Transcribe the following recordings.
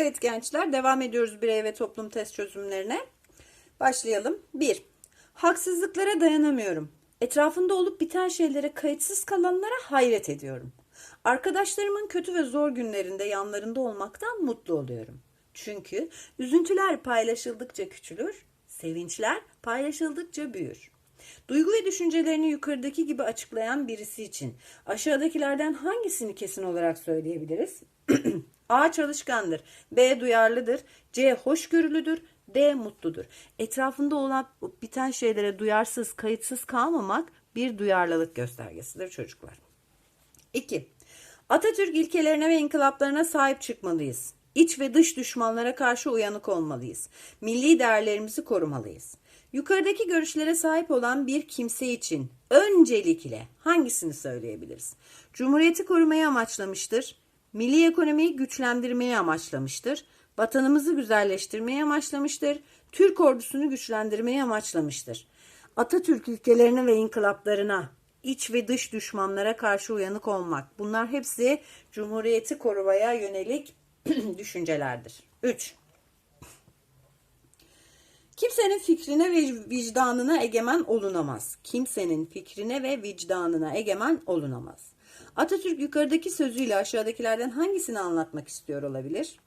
Evet gençler devam ediyoruz birey ve toplum test çözümlerine. Başlayalım. 1. Haksızlıklara dayanamıyorum. Etrafında olup biten şeylere kayıtsız kalanlara hayret ediyorum. Arkadaşlarımın kötü ve zor günlerinde yanlarında olmaktan mutlu oluyorum. Çünkü üzüntüler paylaşıldıkça küçülür, sevinçler paylaşıldıkça büyür. Duygu ve düşüncelerini yukarıdaki gibi açıklayan birisi için aşağıdakilerden hangisini kesin olarak söyleyebiliriz? A çalışkandır, B duyarlıdır, C hoşgörülüdür, D mutludur. Etrafında olan biten şeylere duyarsız, kayıtsız kalmamak bir duyarlılık göstergesidir çocuklar. 2. Atatürk ilkelerine ve inkılaplarına sahip çıkmalıyız. İç ve dış düşmanlara karşı uyanık olmalıyız. Milli değerlerimizi korumalıyız. Yukarıdaki görüşlere sahip olan bir kimse için öncelikle hangisini söyleyebiliriz? Cumhuriyeti korumayı amaçlamıştır. Milli ekonomiyi güçlendirmeyi amaçlamıştır. Vatanımızı güzelleştirmeyi amaçlamıştır. Türk ordusunu güçlendirmeyi amaçlamıştır. Atatürk ilkelerine ve inkılaplarına, iç ve dış düşmanlara karşı uyanık olmak. Bunlar hepsi Cumhuriyeti korumaya yönelik düşüncelerdir. 3. Kimsenin fikrine ve vicdanına egemen olunamaz. Kimsenin fikrine ve vicdanına egemen olunamaz. Atatürk yukarıdaki sözüyle aşağıdakilerden hangisini anlatmak istiyor olabilir?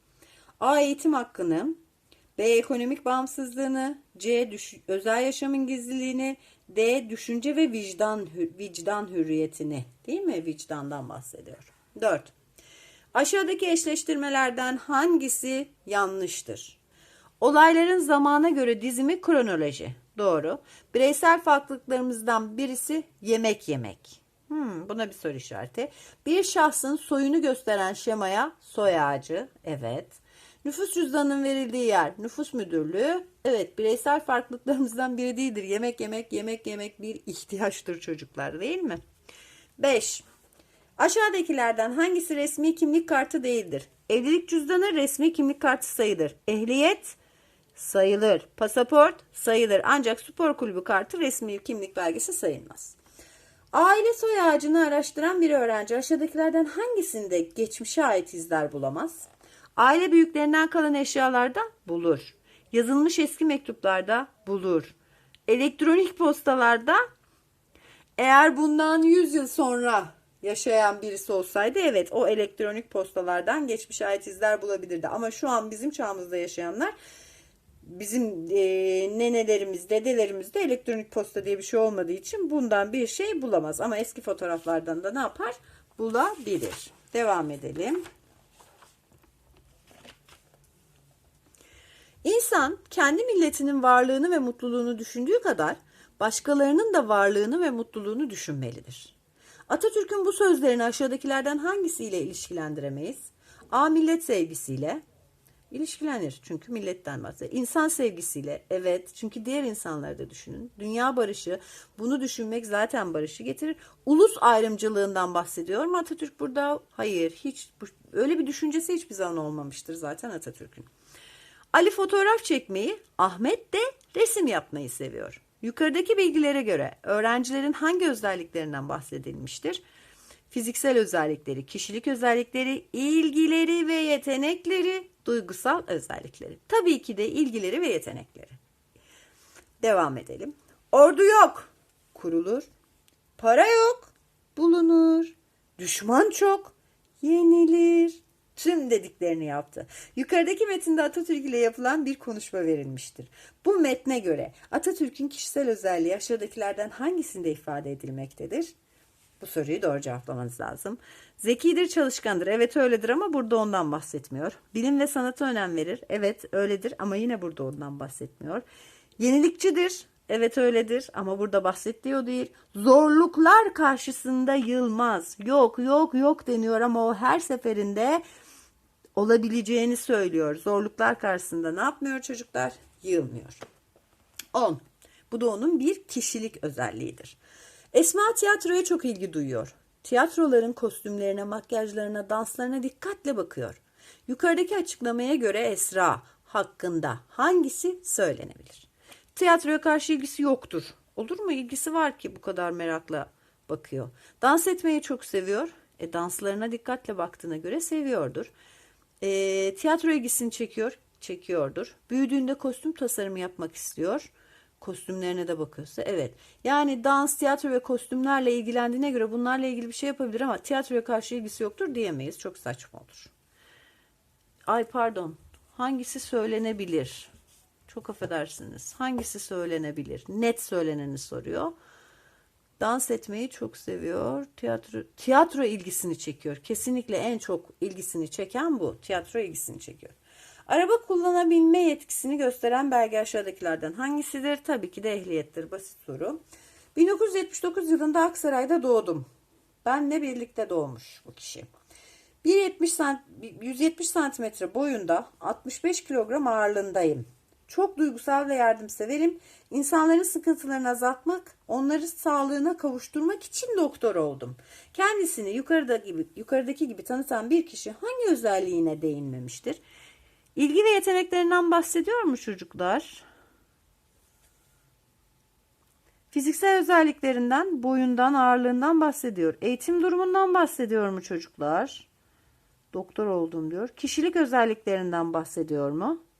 A. Eğitim hakkını, B. Ekonomik bağımsızlığını, C. Düş özel yaşamın gizliliğini, D. Düşünce ve vicdan vicdan hürriyetini. Değil mi? Vicdandan bahsediyor. 4. Aşağıdaki eşleştirmelerden hangisi yanlıştır? Olayların zamana göre dizimi kronoloji. Doğru. Bireysel farklılıklarımızdan birisi yemek yemek. Hmm, buna bir soru işareti. Bir şahsın soyunu gösteren şemaya soy ağacı. Evet. Nüfus cüzdanının verildiği yer nüfus müdürlüğü. Evet bireysel farklılıklarımızdan biri değildir. Yemek yemek yemek yemek bir ihtiyaçtır çocuklar değil mi? 5. Aşağıdakilerden hangisi resmi kimlik kartı değildir? Evlilik cüzdanı resmi kimlik kartı sayılır. Ehliyet sayılır. Pasaport sayılır. Ancak spor kulübü kartı resmi kimlik belgesi sayılmaz. Aile soy ağacını araştıran bir öğrenci aşağıdakilerden hangisinde geçmişe ait izler bulamaz? Aile büyüklerinden kalan eşyalarda bulur. Yazılmış eski mektuplarda bulur. Elektronik postalarda eğer bundan 100 yıl sonra yaşayan birisi olsaydı evet o elektronik postalardan geçmişe ait izler bulabilirdi. Ama şu an bizim çağımızda yaşayanlar bizim e, nenelerimiz, dedelerimizde elektronik posta diye bir şey olmadığı için bundan bir şey bulamaz. Ama eski fotoğraflardan da ne yapar? Bulabilir. Devam edelim. İnsan kendi milletinin varlığını ve mutluluğunu düşündüğü kadar başkalarının da varlığını ve mutluluğunu düşünmelidir. Atatürk'ün bu sözlerini aşağıdakilerden hangisiyle ilişkilendiremeyiz? A. Millet sevgisiyle, ilişkilenir. Çünkü milletten bahsediyor. İnsan sevgisiyle evet çünkü diğer insanları da düşünün. Dünya barışı bunu düşünmek zaten barışı getirir. Ulus ayrımcılığından bahsediyor mu Atatürk burada? Hayır hiç öyle bir düşüncesi hiçbir zaman olmamıştır zaten Atatürk'ün. Ali fotoğraf çekmeyi, Ahmet de resim yapmayı seviyor. Yukarıdaki bilgilere göre öğrencilerin hangi özelliklerinden bahsedilmiştir? Fiziksel özellikleri, kişilik özellikleri, ilgileri ve yetenekleri, duygusal özellikleri. Tabii ki de ilgileri ve yetenekleri. Devam edelim. Ordu yok, kurulur. Para yok, bulunur. Düşman çok, yenilir. Tüm dediklerini yaptı. Yukarıdaki metinde Atatürk ile yapılan bir konuşma verilmiştir. Bu metne göre Atatürk'ün kişisel özelliği aşağıdakilerden hangisinde ifade edilmektedir? Bu soruyu doğru cevaplamanız lazım. Zekidir, çalışkandır. Evet öyledir ama burada ondan bahsetmiyor. Bilim ve sanata önem verir. Evet öyledir ama yine burada ondan bahsetmiyor. Yenilikçidir. Evet öyledir ama burada bahsettiği değil. Zorluklar karşısında yılmaz. Yok yok yok deniyor ama o her seferinde olabileceğini söylüyor. Zorluklar karşısında ne yapmıyor çocuklar? Yılmıyor. 10. Bu da onun bir kişilik özelliğidir. Esma tiyatroya çok ilgi duyuyor. Tiyatroların kostümlerine, makyajlarına, danslarına dikkatle bakıyor. Yukarıdaki açıklamaya göre Esra hakkında hangisi söylenebilir? Tiyatroya karşı ilgisi yoktur. Olur mu? İlgisi var ki bu kadar merakla bakıyor. Dans etmeyi çok seviyor. E danslarına dikkatle baktığına göre seviyordur. Ee, tiyatro ilgisini çekiyor, çekiyordur. Büyüdüğünde kostüm tasarımı yapmak istiyor. Kostümlerine de bakıyorsa evet. Yani dans, tiyatro ve kostümlerle ilgilendiğine göre bunlarla ilgili bir şey yapabilir ama tiyatroya karşı ilgisi yoktur diyemeyiz. Çok saçma olur. Ay pardon. Hangisi söylenebilir? Çok affedersiniz. Hangisi söylenebilir? Net söyleneni soruyor. Dans etmeyi çok seviyor. Tiyatro tiyatro ilgisini çekiyor. Kesinlikle en çok ilgisini çeken bu. Tiyatro ilgisini çekiyor. Araba kullanabilme yetkisini gösteren belge aşağıdakilerden hangisidir? Tabii ki de ehliyettir. Basit soru. 1979 yılında Aksaray'da doğdum. Benle birlikte doğmuş bu kişi. 1.70 sant 170 santimetre boyunda 65 kilogram ağırlığındayım. Çok duygusal ve yardımseverim. İnsanların sıkıntılarını azaltmak, onları sağlığına kavuşturmak için doktor oldum. Kendisini yukarıda gibi, yukarıdaki gibi tanıtan bir kişi hangi özelliğine değinmemiştir? İlgi ve yeteneklerinden bahsediyor mu çocuklar? Fiziksel özelliklerinden, boyundan, ağırlığından bahsediyor. Eğitim durumundan bahsediyor mu çocuklar? Doktor oldum diyor. Kişilik özelliklerinden bahsediyor mu?